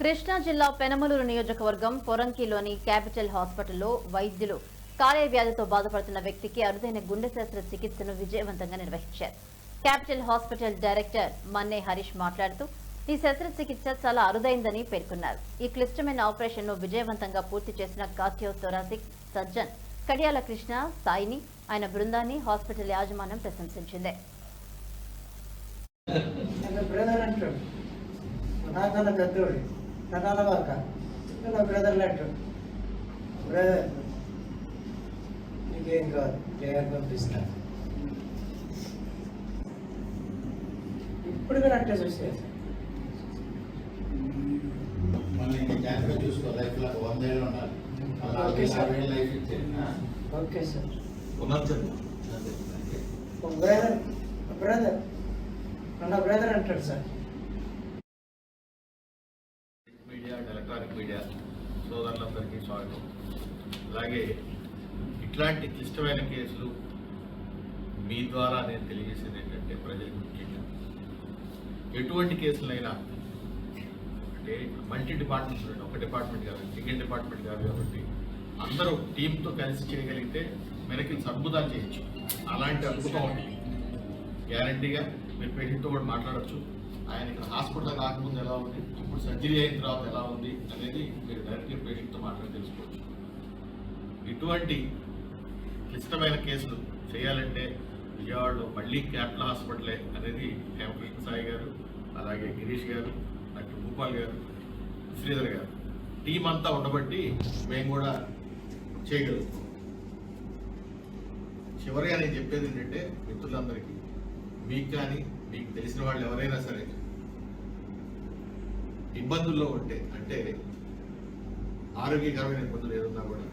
కృష్ణా జిల్లా పెనమలూరు నియోజకవర్గం పొరంకిలోని క్యాపిటల్ హాస్పిటల్లో వైద్యులు కాలేయవ్యాధితో బాధపడుతున్న వ్యక్తికి అరుదైన గుండె శస్త్రచికిత్సను విజయవంతంగా నిర్వహించారు. Capital hospital director Manne Harish మాట్లాడుతూ ఈ శస్త్రచికిత్స చాలా అరుదైందని పేర్కొన్నారు. ఈ క్లిష్టమైన ఆపరేషన్ను విజయవంతంగా పూర్తి చేసిన cardio thoracic surgeon Kadiyala Krishna సాయిని ఆయన బృందాన్ని హాస్పిటల్ యాజమాన్యం ప్రశంసించింది. ప్రధాన another worker, and a brother letter. Brother, నీకేం కాదు ప్లేయర్ పంపిస్తా ఇప్పుడు కూడా అట్లా చూసేది మళ్ళీ జాగ్రత్త చూసుకో లైఫ్ లో వందేళ్ళు ఉండాలి ఓకే సార్ లైఫ్ ఇచ్చేది ఓకే సార్ పునర్జన్మ బ్రదర్ బ్రదర్ అండ్ బ్రదర్ అంటాడు సార్ అండ్ ఎలక్ట్రానిక్ మీడియా. సోదరులందరికీ స్వాగతం. అలాగే ఇట్లాంటి క్లిష్టమైన కేసులు మీ ద్వారా నేను తెలియజేసేది ఏంటంటే ప్రజలకు ముఖ్యంగా. ఎటువంటి కేసులైనా అంటే మల్టీ డిపార్ట్మెంట్స్ ఒక డిపార్ట్మెంట్ కాదు సెకండ్ డిపార్ట్మెంట్ కాదు కాబట్టి అందరూ టీంతో కలిసి చేయగలిగితే మనకి అద్భుతాలు చేయొచ్చు. అలాంటి అద్భుతం ఉంటుంది గ్యారంటీగా మీరు పేషెంట్తో కూడా మాట్లాడొచ్చు. ఆయన ఇక్కడ హాస్పిటల్ రాకముందు ఎలా ఉంది? ఇప్పుడు సర్జరీ అయిన తర్వాత ఎలా ఉంది? అనేది మీరు డైరెక్ట్గా పేషెంట్తో మాట్లాడి తెలుసుకోవచ్చు. ఇటువంటి క్లిష్టమైన కేసులు చేయాలంటే విజయవాడలో మళ్ళీ క్యాపిటల్ హాస్పిటలే అనేది హేమకృష్ణ సాయి గారు అలాగే గిరీష్ గారు డాక్టర్ భూపాల్ గారు శ్రీధర్ గారు. టీం అంతా ఉండబట్టి మేము కూడా చేయగలుగుతాం. చివరిగా నేను చెప్పేది ఏంటంటే మిత్రులందరికీ మీకు కానీ మీకు తెలిసిన వాళ్ళు ఎవరైనా సరే ఇబ్బందుల్లో ఉంటే అంటే ఆరోగ్యకరమైన ఇబ్బందులు ఏదన్నా కూడా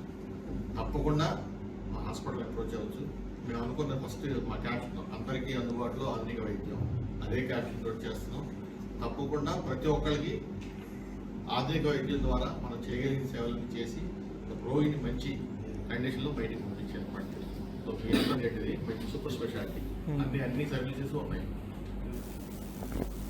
తప్పకుండా మా హాస్పిటల్ అప్రోచ్ అవ్వచ్చు. మేము అనుకున్న ఫస్ట్ మా క్యాప్షన్ అందరికీ అందుబాటులో ఆధునిక వైద్యం అదే క్యాప్షన్ తోటి చేస్తున్నాం. తప్పకుండా ప్రతి ఒక్కరికి ఆధునిక వైద్యం ద్వారా మనం చేయగలిగిన సేవలను చేసి రోగిని మంచి కండిషన్లో బయటకు పంపించే ఏర్పాటు చేస్తాం మంచి సూపర్ స్పెషాలిటీ. అన్ని అన్ని సర్వీసెస్ ఉన్నాయి. Thank you.